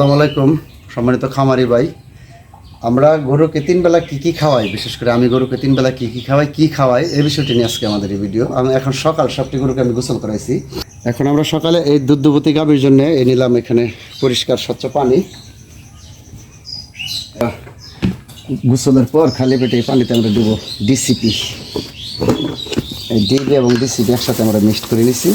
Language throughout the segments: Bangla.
আসসালামু আলাইকুম, সম্মানিত খামারি ভাই। আমরা গরুকে তিন বেলা কী কী খাওয়াই? বিশেষ করে আমি গরুকে তিন বেলা কী কী খাওয়াই কী খাওয়াই, এই বিষয়টি নিয়ে আজকে আমাদের এই ভিডিও। আমি, এখন সকাল সবটি গরুকে আমি গোসল করাইছি। এখন আমরা সকালে এই দুধবতী গাভীর জন্য এ নিলাম এখানে পরিষ্কার স্বচ্ছ পানি। গোসলের পর খালি পেটে এই পানিতে আমরা দেবো ডিসিপি। এই ডিবি এবং ডিসিপি একসাথে আমরা মিক্সড করে নিছি।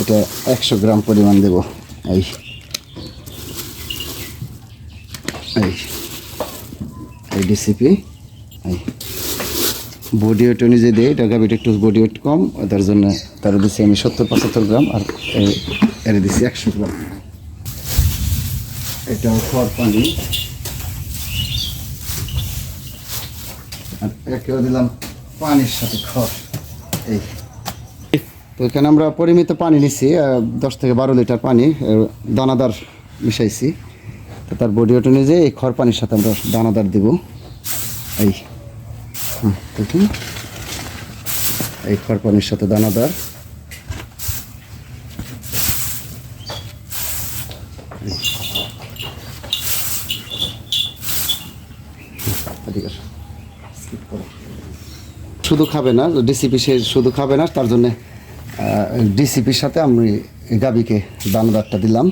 এটা একশো গ্রাম পরিমাণ দেবো। এই এই ডিসিপি এই। বডি ওয়েট অনুযায়ী দিই এটা গাভিটা একটু বডি ওয়েট কম, তার জন্য তার দিচ্ছি আমি সত্তর, পঁচাত্তর গ্রাম, আর এই- এর দিচ্ছি একশো গ্রাম। এটাও খড় পানি। আর একেও দিলাম পানির সাথে খড় এই। তো এখানে আমরা পরিমিত পানি নিচ্ছি দশ থেকে বারো লিটার পানি দানাদার মিশাইছি। তো তার বডি ওটা অনুযায়ী এই খড় পানির সাথে আমরা দানাদার দিব। এই হুম, দেখুন। এই খড় পানির সাথে দানাদার। শুধু খাবে না ডিসিপি সে শুধু খাবে না তার জন্যে ডিসিপির সাথে আমি গাবিকে দানাদারটা দিলাম।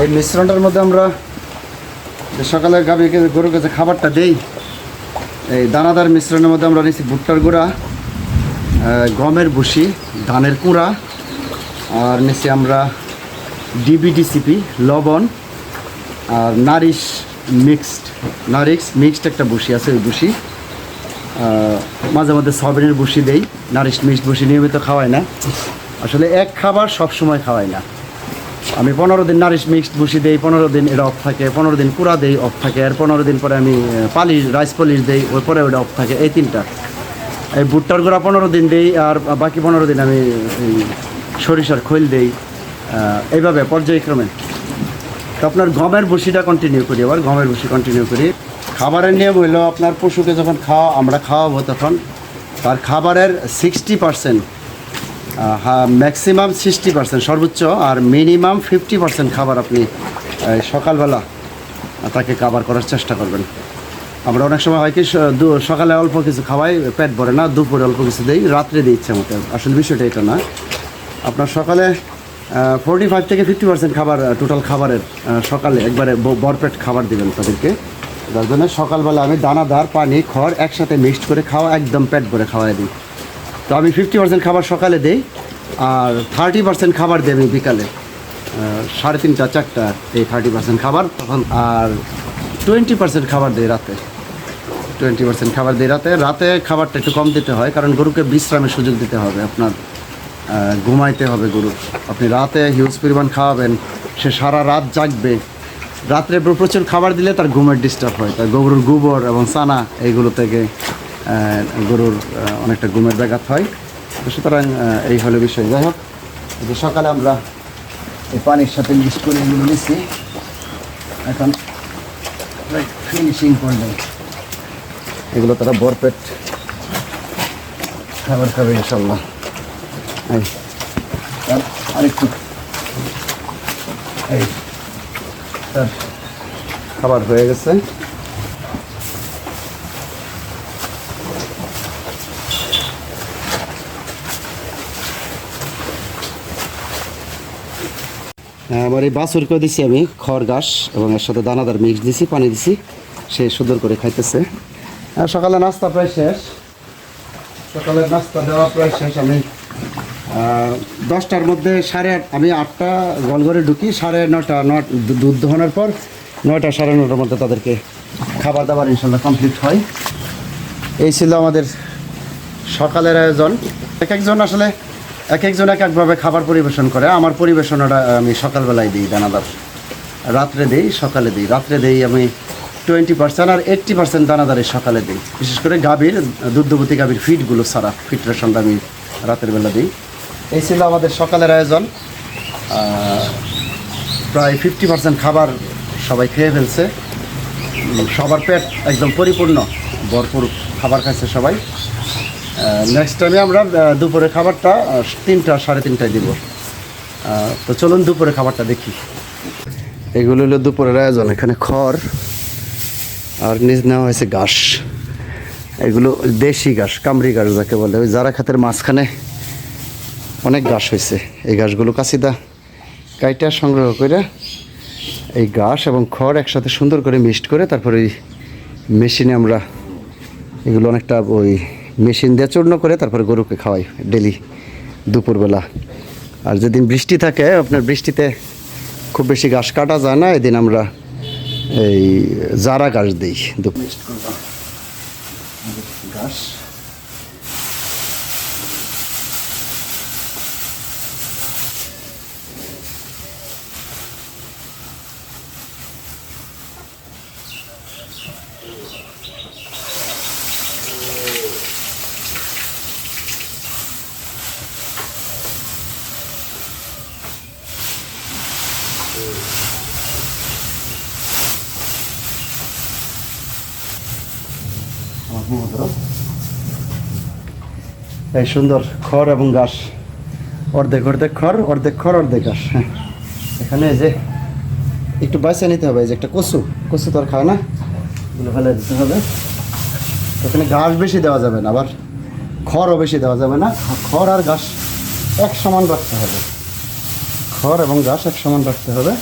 এই মিশ্রণটার মধ্যে আমরা সকালে গাবিকে গরুর কাছে খাবারটা দেই এই দানাদার মিশ্রণের মধ্যে আমরা নিচ্ছি ভুট্টার গুঁড়া গমের ভুসি ধানের কুড়া আর নিচে আমরা ডিবিডিসিপি লবণ আর নারিশ মিক্সড নারিশ মিক্সড একটা ভুসি আছে ওই আহ, মাঝে মাঝে সয়াবিনের ভুসি দেই, নারিশ মিক্সড ভুসি নিয়মিত খাওয়াই না। আসলে এক খাবার সব সময় খাওয়াই না। আমি পনেরো দিন নারিশ মিক্সড ভুসি দেই, পনেরো দিন এটা অফ থাকে, পনেরো দিন কুড়া দেই অফ থাকে। আর পনেরো দিন পরে আমি পালিশ রাইস পলিশ দেই ওই পরে ওটা অফ থাকে, এই তিনটা। এই ভুট্টার গুঁড়া পনেরো দিন দেই, আর বাকি পনেরো দিন আমি সরিষার খৈল দেই। এইভাবে, পর্যায়ক্রমে। তো আপনার গমের ভুসিটা কন্টিনিউ করি, আবার গমের ভুসি কন্টিনিউ করি। খাবারের নিয়ম হইল, আপনার পশুকে যখন খাওয়া, আমরা খাওয়াবো তখন, তার খাবারের sixty percent maximum sixty percent সর্বোচ্চ আর মিনিমাম ফিফটি পার্সেন্ট খাবার আপনি সকালবেলা তাকে কাবার করার চেষ্টা করবেন। আমরা অনেক সময় হয় কি সকালে অল্প কিছু খাওয়াই, পেট ভরে না, দুপুরে অল্প কিছু দিই, রাত্রে দিই ইচ্ছে মতো। আসলে বিষয়টা এটা না। আপনার সকালে ফোরটি ফাইভ থেকে ফিফটি পার্সেন্ট খাবার টোটাল খাবারের সকালে একবারে বরপেট খাবার দিবেন তাদেরকে। যার জন্য সকালবেলা আমি দানাদার পানি, খড় একসাথে মিক্সড করে খাওয়া একদম পেট ভরে খাওয়াই দিই। তো আমি ফিফটি পার্সেন্ট খাবার সকালে দিই আর থার্টি পার্সেন্ট খাবার দিই আমি বিকালে। সাড়ে তিনটা, চারটা এই থার্টি পার্সেন্ট খাবার তখন আর টোয়েন্টি পার্সেন্ট খাবার দিই রাতে। টোয়েন্টি পার্সেন্ট খাবার দিই রাতে। রাতে খাবারটা একটু কম দিতে হয় কারণ গরুকে বিশ্রামের সুযোগ দিতে হবে। আপনার ঘুমাইতে হবে গরু। আপনি রাতে হিউজ পরিমাণ খাওয়াবেন, সে সারা রাত জাগবে। রাত্রে প্র- প্রচুর খাবার দিলে তার ঘুমের ডিস্টার্ব হয়। তার গরুর গোবর এবং সানা এইগুলো থেকে গরুর অনেকটা ঘুমের ব্যাঘাত হয়। সুতরাং এই হলো বিষয়। যাই হোক যে সকালে আমরা এই পানির সাথে মিক্স করে এগুলো নিচ্ছি এখন ফিনিশিং করবেন এগুলো তারা বরপেট খাবার খাবে ইনশাল্লাহ আরেকটু। এই। খাবার হয়ে গেছে। হ্যাঁ, আমার এই বাছুরকেও দিছি আমি খড় ঘাস এবং এর সাথে দানাদার মিক্স দিছি পানি দিছি। সে সুন্দর করে খাইতেছে। আর সকালে নাস্তা প্রায় শেষ। সকালের নাস্তা দেওয়া প্রায় শেষ। আমি দশটার মধ্যে সাড়ে আট আমি আটটা গলঘরে ঢুকি, সাড়ে নটা নট দুধ দোহানোর পর নয়টা সাড়ে নটার মধ্যে তাদেরকে খাবার দাবার ইনশাল্লাহ কমপ্লিট হয়। এই ছিল আমাদের সকালের আয়োজন। এক একজন আসলে এক একজন এক একভাবে খাবার পরিবেশন করে। আমার পরিবেশনটা আমি সকালবেলায় দিই, দানাদার। রাত্রে দিই, সকালে দিই। রাত্রে দিই আমি টোয়েন্টি পার্সেন্ট আর এইট্টি পার্সেন্ট দানাদারে সকালে দিই। বিশেষ করে গাভীর, দুগ্ধবতী গাভীর ফিটগুলো সারা ফিট রেশনটা আমি রাতের বেলা দিই। এই ছিল আমাদের সকালের আয়োজন। প্রায় ফিফটি পার্সেন্ট খাবার সবাই খেয়ে ফেলছে। সবার পেট একদম পরিপূর্ণ। ভরপুর খাবার খাইছে সবাই। নেক্সট টাইমে আমরা দুপুরে খাবারটা তিনটা, সাড়ে তিনটায় দিব। তো চলুন দুপুরে খাবারটা দেখি। এগুলো হলো দুপুরের আয়োজন। এখানে খড় আর নিজ নেওয়া হয়েছে ঘাস। এগুলো দেশি ঘাস কামরি ঘাস যাকে বলে। ওই জারা খাতের মাঝখানে অনেক ঘাস হয়েছে। এই ঘাসগুলো কাশিদা কাইটা সংগ্রহ করে এই ঘাস এবং খড় একসাথে সুন্দর করে মিক্সড করে তারপরে ওই মেশিনে আমরা এগুলো অনেকটা ওই মেশিন দিয়ে চূর্ণ করে তারপরে গরুকে খাওয়াই ডেলি দুপুরবেলা। আর যেদিন বৃষ্টি থাকে, আপনার বৃষ্টিতে খুব বেশি ঘাস কাটা যায় না, এদিন আমরা এই জারা ঘাস দিই দুপুর। ঘাস এই সুন্দর খড় এবং ঘাস, অর্ধেক অর্ধেক খড় অর্ধেক খড়, অর্ধেক ঘাস হ্যাঁ। এখানে যে একটু বাইসে নিতে হবে যে একটা কচু কচু তো আর খায় না? এগুলো ফেলে দিতে হবে। এখানে ঘাস বেশি দেওয়া যাবে না, আবার খড়ও বেশি দেওয়া যাবে না। খড় আর ঘাস এক সমান রাখতে হবে। খড় এবং ঘাস এক সমান রাখতে হবে।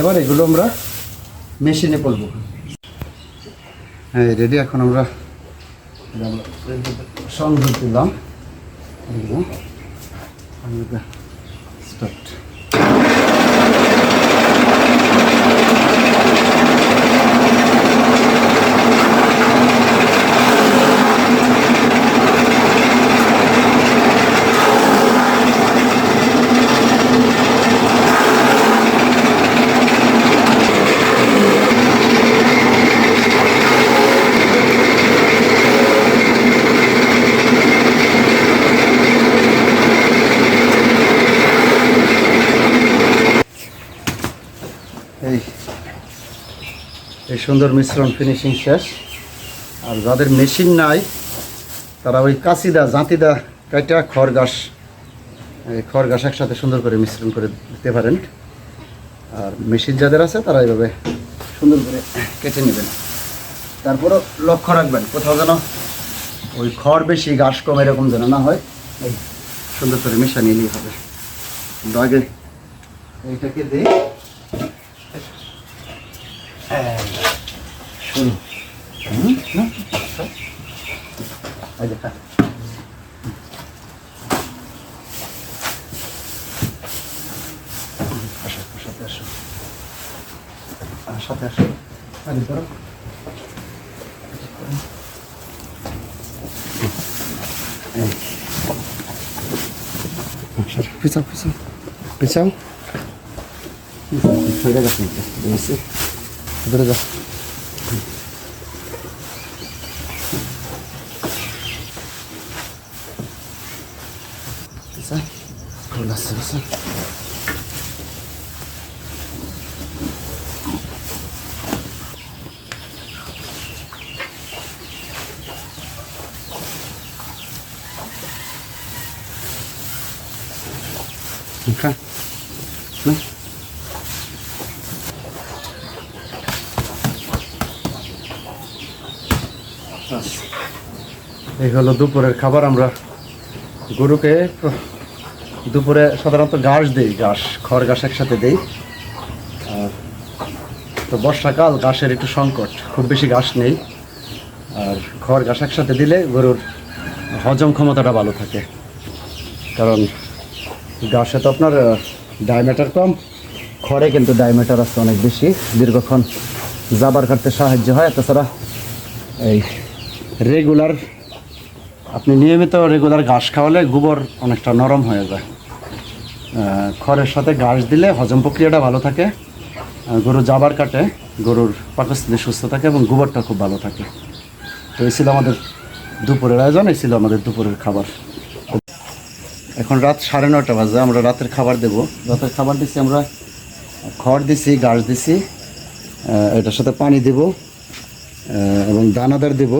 এবার এগুলো আমরা মেশিনে পড়ব হ্যাঁ রেডি এখন আমরা সংযোগ দিলাম স্টার্ট এই এই সুন্দর মিশ্রণ ফিনিশিং শেষ। আর যাদের মেশিন নাই, তারা ওই কাঁচিদা জাঁতিদা কাইটা খড় ঘাস এই খড় ঘাস একসাথে সুন্দর করে মিশ্রণ করে দিতে পারেন। আর মেশিন যাদের আছে, তারা এইভাবে সুন্দর করে কেটে নেবেন। তারপরও লক্ষ্য রাখবেন, কোথাও যেন ওই খড় বেশি, ঘাস কম, এরকম যেন না হয়, এই সুন্দর করে মিশা নিলেই হবে। আগে এইটাকে দিয়ে হুম, না? এই দেখা আসো সাথে আসো আর সাথে আসো আরে ধরো এই। সর, পিছাও পিছাও পিছাও সরে গেছে বুঝছি ধরে যা No? এই হলো দুপুরের খাবার আমরা গরুকে দুপুরে সাধারণত ঘাস দেই, ঘাস, খড় ঘাস একসাথে দেই। আর তো বর্ষাকাল, ঘাসের একটু সংকট, খুব বেশি ঘাস নেই। আর খড় ঘাস একসাথে দিলে গরুর হজম ক্ষমতাটা ভালো থাকে। কারণ ঘাসে তো আপনার ডায়মিটার কম, খড়ে কিন্তু ডায়মিটার আছে অনেক বেশি। দীর্ঘক্ষণ জাবার কাটতে সাহায্য হয়। তাছাড়া এই রেগুলার আপনি নিয়মিত রেগুলার ঘাস খাওয়ালে গোবর অনেকটা নরম হয়ে যায়। খড়ের সাথে ঘাস দিলে হজম প্রক্রিয়াটা ভালো থাকে। গরু জাবার কাটে, গরুর পাকস্থিতি সুস্থ থাকে এবং গোবরটা খুব ভালো থাকে। তো এই ছিল আমাদের দুপুরের আয়োজন, এই ছিল আমাদের দুপুরের খাবার। এখন রাত সাড়ে নটা বাজে, আমরা রাতের খাবার দেব। রাতের খাবার দিছি আমরা, খড় দিছি, ঘাস দিছি এটার সাথে পানি দেব এবং দানাদার দেব।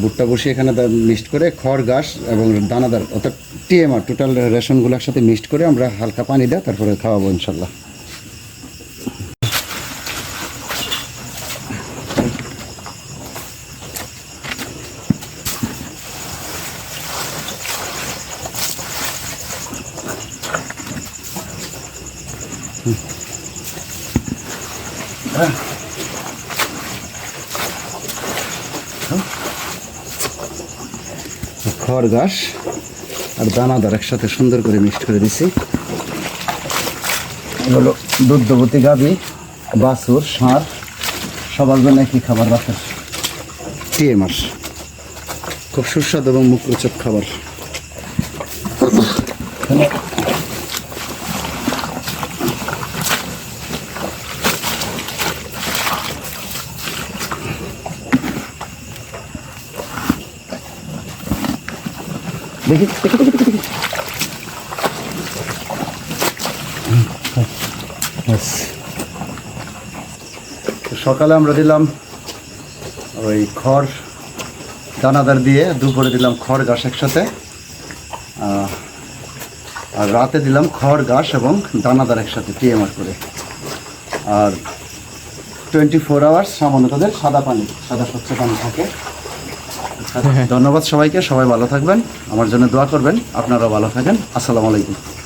ভুট্টা বসে এখানে মিক্সড করে খড়, ঘাস এবং দানাদার অর্থাৎ টিএমআর টোটাল রেশনগুলোর সাথে মিক্সড করে আমরা হালকা পানি দেয় তারপরে খাওয়াবো ইনশাল্লাহ। খড় ঘাস আর দানাদার একসাথে সুন্দর করে মিক্সড করে দিছি। এগুলো দুগ্ধবতী গাভী বাছুর, সার, সবার জন্য একই খাবার রাখার টিএমআর খুব সুস্বাদু এবং মুখরোচক খাবার। দেখি দেখি দেখি দেখি সকালে আমরা দিলাম ওই খড়, দানাদার দিয়ে দুপুরে দিলাম খড় ঘাস একসাথে। আর রাতে দিলাম খড় ঘাস এবং দানাদার একসাথে টিএমআর করে। আর টোয়েন্টি ফোর আওয়ার্স সামান্য তাদের সাদা পানি, সাদা স্বচ্ছ পানি থাকে। ধন্যবাদ সবাইকে সবাই ভালো থাকবেন আমার জন্য দোয়া করবেন আপনারাও ভালো থাকেন আসসালামু আলাইকুম।